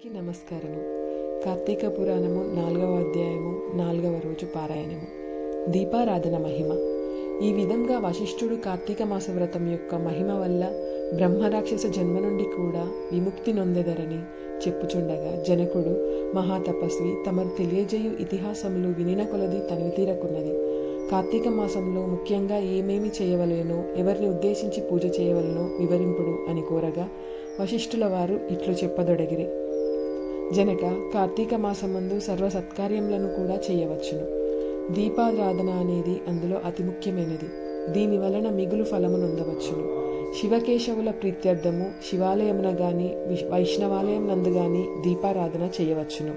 అందరికీ నమస్కారము. కార్తీక పురాణము నాలుగవ అధ్యాయము నాలుగవ రోజు పారాయణము. దీపారాధన మహిమ. ఈ విధంగా వశిష్ఠుడు కార్తీక మాస వ్రతం యొక్క మహిమ వల్ల బ్రహ్మరాక్షస జన్మ నుండి కూడా విముక్తి నొందెదరని చెప్పుచుండగా జనకుడు మహాతపస్వి తమరు తెలియజేయు ఇతిహాసములు వినిన కొలది తనివి తీరకున్నది. కార్తీక మాసంలో ముఖ్యంగా ఏమేమి చేయవలెనో ఎవరిని ఉద్దేశించి పూజ చేయవలనో వివరింపుడు అని కోరగా వశిష్ఠుల వారు ఇట్లు చెప్పదొడగిరి. జనక కార్తీక మాసమందు సర్వ సత్కార్యములను కూడా చేయవచ్చును. దీపారాధన అనేది అందులో అతి ముఖ్యమైనది. దీని వలన మిగులు ఫలము నొందవచ్చును. శివకేశవుల ప్రీత్యర్థము శివాలయమున గాని వైష్ణవాలయం నందు గాని దీపారాధన చేయవచ్చును.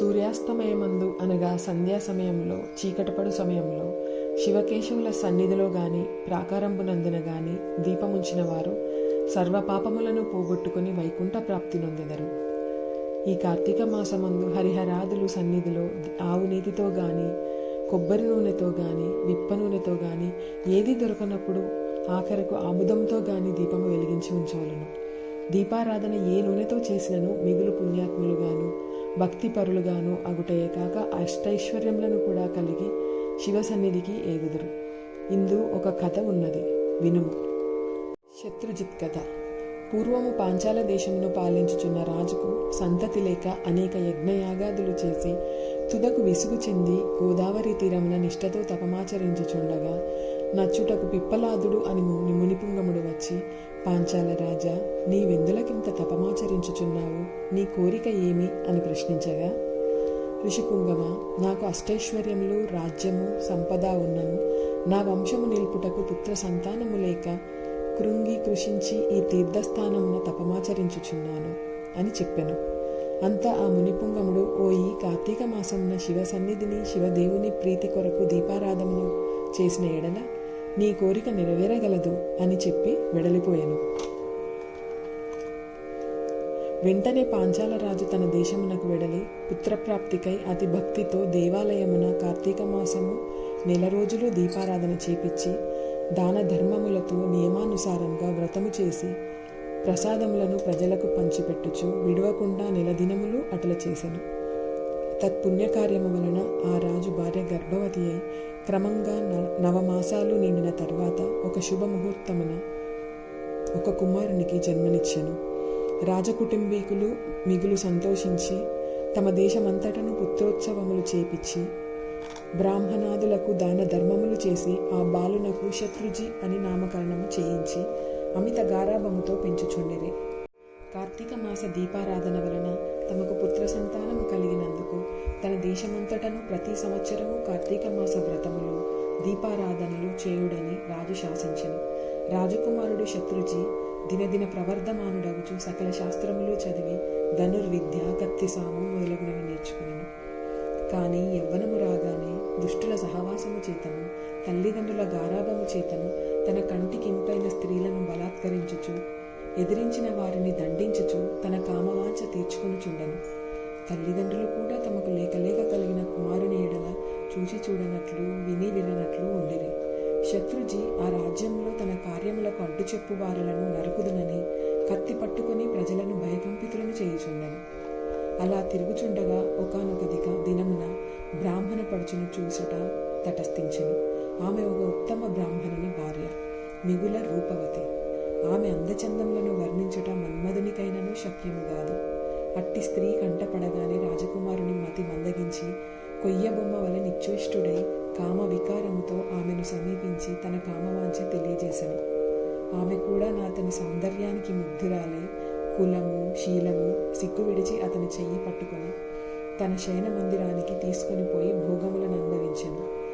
సూర్యాస్తమయమందు అనగా సంధ్యా సమయంలో చీకటపడు సమయంలో శివకేశవుల సన్నిధిలో గాని ప్రాకారంబునందున గాని దీపముంచిన వారు సర్వ పాపములను పోగొట్టుకుని వైకుంఠ ప్రాప్తి నొందెదరు. ఈ కార్తీక మాసమందు హరిహరాదులు సన్నిధిలో ఆవు నీతితో గాని కొబ్బరి నూనెతో గాని విప్ప నూనెతో గాని ఏది దొరకనప్పుడు ఆఖరకు ఆముదంతో గాని దీపము వెలిగించి ఉంచవలను. దీపారాధన ఏ నూనెతో చేసినను మిగులు పుణ్యాత్ములుగాను భక్తి పరులుగాను అగుటయే కాక అష్టైశ్వర్యములను కూడా కలిగి శివ సన్నిధికి ఏగుదురు. ఇందు ఒక కథ ఉన్నది. వినుము. శత్రుజిత్ కథ. పూర్వము పాంచాల దేశమును పాలించుచున్న రాజుకు సంతతి లేక అనేక యజ్ఞయాగాదులు చేసి తుదకు విసుగు చెంది గోదావరి తీరమున నిష్టతో తపమాచరించుచుండగా నచ్చుటకు పిప్పలాదుడు అని ముని మునిపుంగముడు వచ్చి పాంచాల రాజా నీ వెందులకింత తపమాచరించుచున్నావు? నీ కోరిక ఏమి అని ప్రశ్నించగా ఋషిపుంగమ నాకు అష్టైశ్వర్యములు రాజ్యము సంపద ఉన్నను. నా వంశము నిలుపుటకు పుత్ర సంతానము లేక కృంగి కృషించి ఈ తీర్థస్థానమున తపమాచరించుచున్నాను అని చెప్పెను. అంతా ఆ మునిపుంగముడు ఓ ఈ కార్తీక మాసమున శివ సన్నిధిని శివదేవుని ప్రీతి కొరకు దీపారాధమును చేసిన ఎడల నీ కోరిక నెరవేరగలదు అని చెప్పి వెడలిపోయాను. వెంటనే పాంచాల రాజు తన దేశమునకు వెడలి పుత్రప్రాప్తికై అతి భక్తితో దేవాలయమున కార్తీక మాసము నెల రోజులు దీపారాధన చేపించి దాన ధర్మములతో నియమానుసారంగా వ్రతము చేసి ప్రసాదములను ప్రజలకు పంచిపెట్టుచు విడవకుండా నెలదినములు అటల తత్పుణ్యకార్యము వలన ఆ రాజు భార్య గర్భవతి అయి క్రమంగా నవమాసాలు నిండిన తర్వాత ఒక శుభముహూర్తమున ఒక కుమారునికి జన్మనిచ్చెను. రాజకుటుంబీకులు మిగులు సంతోషించి తమ దేశమంతటను పుత్రోత్సవములు చేపించి బ్రాహ్మణాదులకు దాన ధర్మములు చేసి ఆ బాలునకు శత్రుజి అని నామకరణము చేయించి అమిత గారాభముతో పెంచుచుండిరి. కార్తీక మాస దీపారాధన వలన తమకు పుత్ర సంతానము కలిగినందుకు తన దేశమంతటను ప్రతి సంవత్సరము కార్తీక మాస వ్రతములు దీపారాధనలు చేయుడని రాజు శాసించెను. రాజకుమారుడు శత్రుజి దినదిన ప్రవర్ధమానుడగుచు సకల శాస్త్రములు చదివి ధనుర్విద్య కత్తిసాము మొదలగునవి నేర్చుకున్నాను కానీ యవ్వనము రాగానే దుష్టుల సహవాసము చేతను తల్లిదండ్రుల గారాభము చేతను తన కంటికి ఇంపైన స్త్రీలను బలాత్కరించుచు ఎదిరించిన వారిని దండించుచు తన కామవాంఛ తీర్చుకునిచుండను. తల్లిదండ్రులు కూడా తమకు లేక లేక కలిగిన కుమారుని ఎడల చూచి చూడనట్లు విని విననట్లు ఉండిరి. శత్రుజి ఆ రాజ్యంలో తన కార్యములకు అడ్డు చెప్పు వారలను నరుకుదునని కత్తి పట్టుకుని ప్రజలను భయకంపితులను చేయుచుండను. అలా తిరుగుచుండగా ఒకనొక దినమున బ్రాహ్మణ పడుచును చూసుట తటస్థించెను. ఆమె ఒక ఉత్తమ బ్రాహ్మణుని భార్య మిగుల రూపవతి. ఆమె అందచందములను వర్ణించుట మన్మధునికైనను శక్యము కాదు. అట్టి స్త్రీ కంటపడగానే రాజకుమారుని మతి మందగించి కొయ్య బొమ్మ వలె నిశ్చేష్టుడై కామ వికారముతో ఆమెను సమీపించి తన కామవాంఛ తెలియజేశను ఆమె కూడా నా తన సౌందర్యానికి ముగ్ధురాలై కులము శీలము సిగ్గు విడిచి అతని చెయ్యి పట్టుకొని తన శయన మందిరానికి తీసుకొని పోయి భోగములను అనుభవించెను.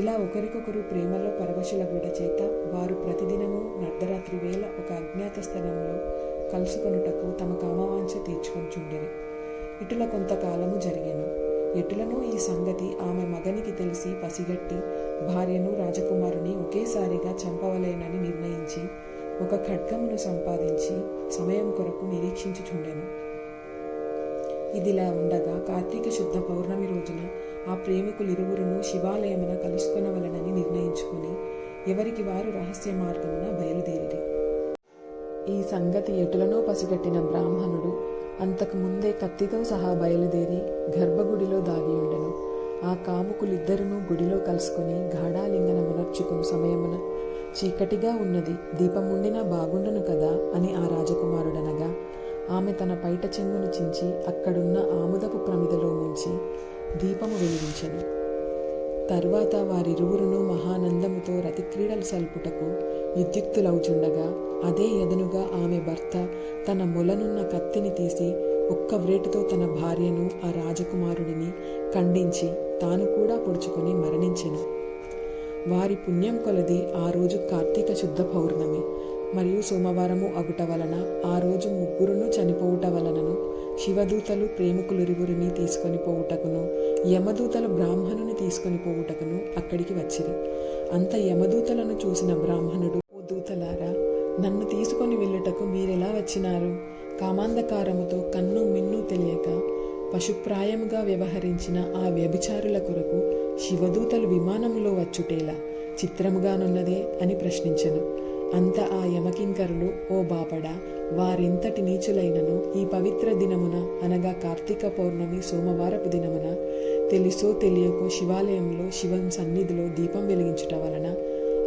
ఇలా ఒకరికొకరు ప్రేమలో పరవశులగుట చేత వారు ప్రతిదినము అర్ధరాత్రి వేళ ఒక అజ్ఞాత స్థలంలో కలుసుకొనుటకు తమ కామవాంఛ తీర్చుకొంచుండిరి. ఇటుల కొంతకాలము జరిగెను. ఎటులను ఈ సంగతి ఆమె మగనికి తెలిసి పసిగట్టి భార్యను రాజకుమారుని ఒకేసారిగా చంపవలేనని నిర్ణయించి ఒక ఖడ్గమును సంపాదించి సమయం కొరకు నిరీక్షించుచుండెను. ఇదిలా ఉండగా కార్తీక శుద్ధ పౌర్ణమి రోజున ఆ ప్రేమికులిరువురును శివాలయమున కలుసుకొనవలనని నిర్ణయించుకుని ఎవరికి వారు రహస్య మార్గమున బయలుదేరి ఈ సంగతి ఎటులనో పసిగట్టిన బ్రాహ్మణుడు అంతకు ముందే కత్తితో సహా బయలుదేరి గర్భగుడిలో దాగి ఉండెను. ఆ కాముకులిద్దరునూ గుడిలో కలుసుకొని గాఢాలింగన మునర్చుకుని సమయమున చీకటిగా ఉన్నది దీపముండినా బాగుండును కదా? అని ఆ రాజకుమారుడనగా ఆమె తన పైట చెంగును చించి అక్కడున్న ఆముదపు ప్రమిదలో ముంచి దీపము వెలిగించెను. తర్వాత వారిరువురును మహానందముతో రతిక్రీడలు సల్పుటకు విద్యుక్తులవుచుండగా అదే ఎదనుగా ఆమె భర్త తన మొలనున్న కత్తిని తీసి ఒక్క వ్రేటుతో తన భార్యను ఆ రాజకుమారుడిని ఖండించి తాను కూడా పొడుచుకొని మరణించెను. వారి పుణ్యం కొలది ఆ రోజు కార్తీక శుద్ధ పౌర్ణమి. మరియు సోమవారము అగుట వలన ఆ రోజు ముగ్గురును చనిపోవుట వలనను శివదూతలు ప్రేమికులిరువురిని తీసుకొని పోవుటకును యమదూతలు బ్రాహ్మణుని తీసుకొని పోవుటకును అక్కడికి వచ్చిరి. అంత యమదూతలను చూసిన బ్రాహ్మణుడు ఓ దూతలారా నన్ను తీసుకొని వెళ్ళుటకు మీరెలా వచ్చినారు? కామాంధకారముతో కన్ను మిన్ను తెలియక పశుప్రాయముగా వ్యవహరించిన ఆ వ్యభిచారుల కొరకు శివదూతలు విమానంలో వచ్చుటేలా చిత్రముగానున్నదే అని ప్రశ్నించను. అంత ఆ యమకింకరులు ఓ బాపడా వారింతటి నీచులైనను ఈ పవిత్ర దినమున అనగా కార్తీక పౌర్ణమి సోమవారపు దినమున తెలుసో తెలియకో శివాలయంలో శివం సన్నిధిలో దీపం వెలిగించుట వలన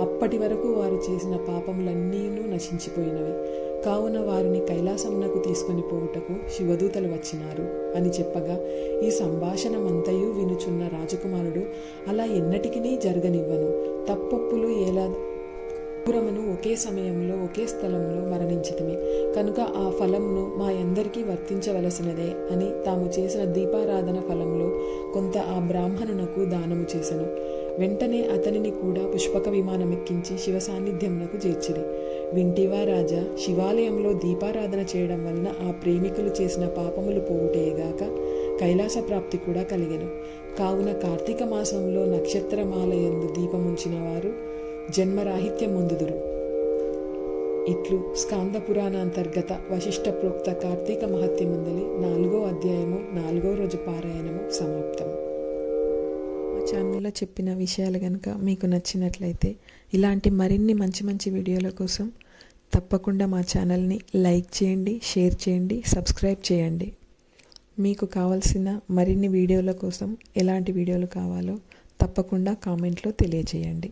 అప్పటి వరకు వారు చేసిన పాపములన్నీను నశించిపోయినవి. కావున వారిని కైలాసమునకు తీసుకొని పోవుటకు శివదూతలు వచ్చినారు అని చెప్పగా ఈ సంభాషణమంతయు వినుచున్న రాజకుమారుడు అలా ఎన్నటికినీ జరగనివ్వను. తప్పొప్పులు ఎలా దూరమును ఒకే సమయంలో ఒకే స్థలంలో మరణించితిమి కనుక ఆ ఫలమును మా అందరికీ వర్తించవలసినదే అని తాము చేసిన దీపారాధన ఫలంలో కొంత ఆ బ్రాహ్మణునకు దానము చేసెను. వెంటనే అతనిని కూడా పుష్పక విమానం ఎక్కించి శివ సాన్నిధ్యమునకు చేర్చిరి. వింటివా రాజా శివాలయంలో దీపారాధన చేయడం వలన ఆ ప్రేమికులు చేసిన పాపములు పోవుటేగాక కైలాస ప్రాప్తి కూడా కలిగెను. కావున కార్తీక మాసంలో నక్షత్రమాలయందు దీపముంచిన వారు జన్మరాహిత్యం పొందుదురు ఇట్లు స్కాంద పురాణాంతర్గత వశిష్ట ప్రోక్త కార్తీక మహత్యముందలి నాలుగో అధ్యాయము నాలుగో రోజు పారాయణము సమాప్తం మా ఛానల్లో చెప్పిన విషయాలు కనుక మీకు నచ్చినట్లయితే ఇలాంటి మరిన్ని మంచి మంచి వీడియోల కోసం తప్పకుండా మా ఛానల్ని లైక్ చేయండి షేర్ చేయండి సబ్స్క్రైబ్ చేయండి. మీకు కావలసిన మరిన్ని వీడియోల కోసం ఎలాంటి వీడియోలు కావాలో తప్పకుండా కామెంట్లో తెలియజేయండి.